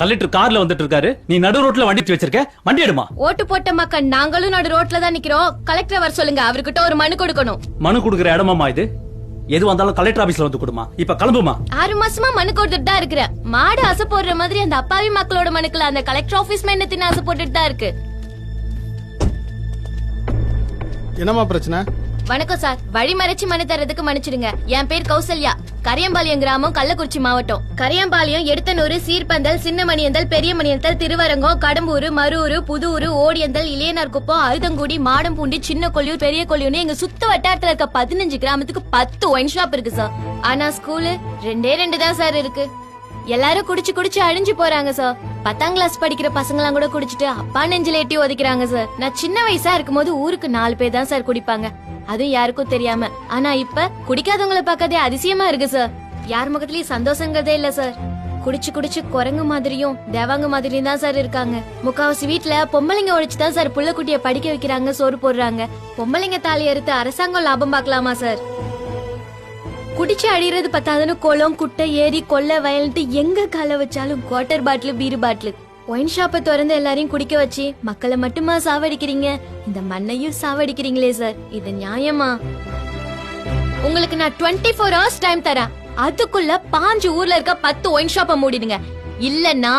Collector கார்ல வந்துட்டு இருக்காரு. நீ நடு ரோட்ல வண்டி வச்சு வச்சிருக்க. வண்டி எடுமா? ஓட்டு போட்ட மக்கள் நாங்களும் நடு ரோட்ல தான் நிக்கிறோம். கலெக்டர் வர சொல்லுங்க அவர்கிட்ட ஒரு மனு கொடுக்கணும். மனு கொடுக்குற இடமாமா இது? எது வந்தாலும் கலெக்டர் ஆபீஸ்ல வந்து கொடுமா. இப்ப கிளம்புமா? ஆறு மாசமா மனு கொடுத்துட்டு தான் இருக்கிறேன் மாடு ஆசை போடுற மாதிரி அந்த அப்பாவி மக்களோட மனுக்கள் அந்த கலெக்டர் ஆபீஸ் என்ன தின்னு ஆசை போட்டுட்டு தான் இருக்கு. என்னம்மா பிரச்சனை? வணக்கம் சார். வழிமறைச்சு மனு தரதுக்கு மன்னிச்சிடுங்க. என் பேர் கௌசல்யா. கரியம்பாளையம் கிராமம் கள்ளக்குறிச்சி மாவட்டம். கரியம்பாளையம் எடுத்தனூர் சீர்பந்தல் சின்னமணியந்தல் பெரியமணியந்தல் திருவரங்கம் கடம்பூர் மரூர் புதூர் ஓடியந்தல் இளையனார்குப்பம் அருதங்குடி மாடம்பூண்டி சின்ன கொல்லியூர் பெரிய கொல்லியூர்னு எங்க சுத்த வட்டாரத்துல இருக்க பதினஞ்சு கிராமத்துக்கு பத்து ஒயின் ஷாப் இருக்கு சார். ஆனா ஸ்கூலு ரெண்டே ரெண்டு தான் சார் இருக்கு. எல்லாரும் குடிச்சு குடிச்சு அழிஞ்சு போறாங்க சார் பத்தாம் கிளாஸ் படிக்கிற பசங்களாம் கூட குடிச்சிட்டு அப்பா நெஞ்சில எட்டி ஒதுக்கிறாங்க சார் நான் சின்ன வயசா இருக்கும்போது ஊருக்கு நாலு பேர் தான் சார் குடிப்பாங்க. அதுவும் யாருக்கும் தெரியாம. ஆனா இப்ப குடிக்காதவங்கள பார்க்கதே அதிசயமா இருக்கு சார் யார் முகத்திலயும் சந்தோஷங்கிறதே இல்ல சார் குடிச்சு குடிச்சு குரங்கு மாதிரியும் தேவாங்க மாதிரியும் தான் சார் இருக்காங்க. முக்காவாசி வீட்ல பொம்பளைங்க உழைச்சு தான் சார் புள்ள குட்டிய படிக்க வைக்கிறாங்க சோறு போடுறாங்க. பொம்பளைங்க தாலி அறுத்து அரசாங்கம் லாபம் பார்க்கலாமா சார் குடிச்சு அடிறது பத்தாதுன்னு குளம் குட்டை ஏரி கொள்ளை வயல்ட்டு எங்க கால வச்சாலும் quarter bottle beer bottle wine ஷாப்பை திறந்து எல்லாரையும் குடிக்க வச்சு மக்களை மட்டுமா சாவடிக்கிறீங்க? இந்த மண்ணையும் சாவடிக்கிறீங்களே சார் இது நியாயமா? உங்களுக்கு நான் டுவெண்ட்டி ஃபோர் ஹவர்ஸ் டைம் தரேன். அதுக்குள்ள பாஞ்சு ஊர்ல இருக்க பத்து ஒயின் ஷாப்பை மூடிடுங்க. இல்லன்னா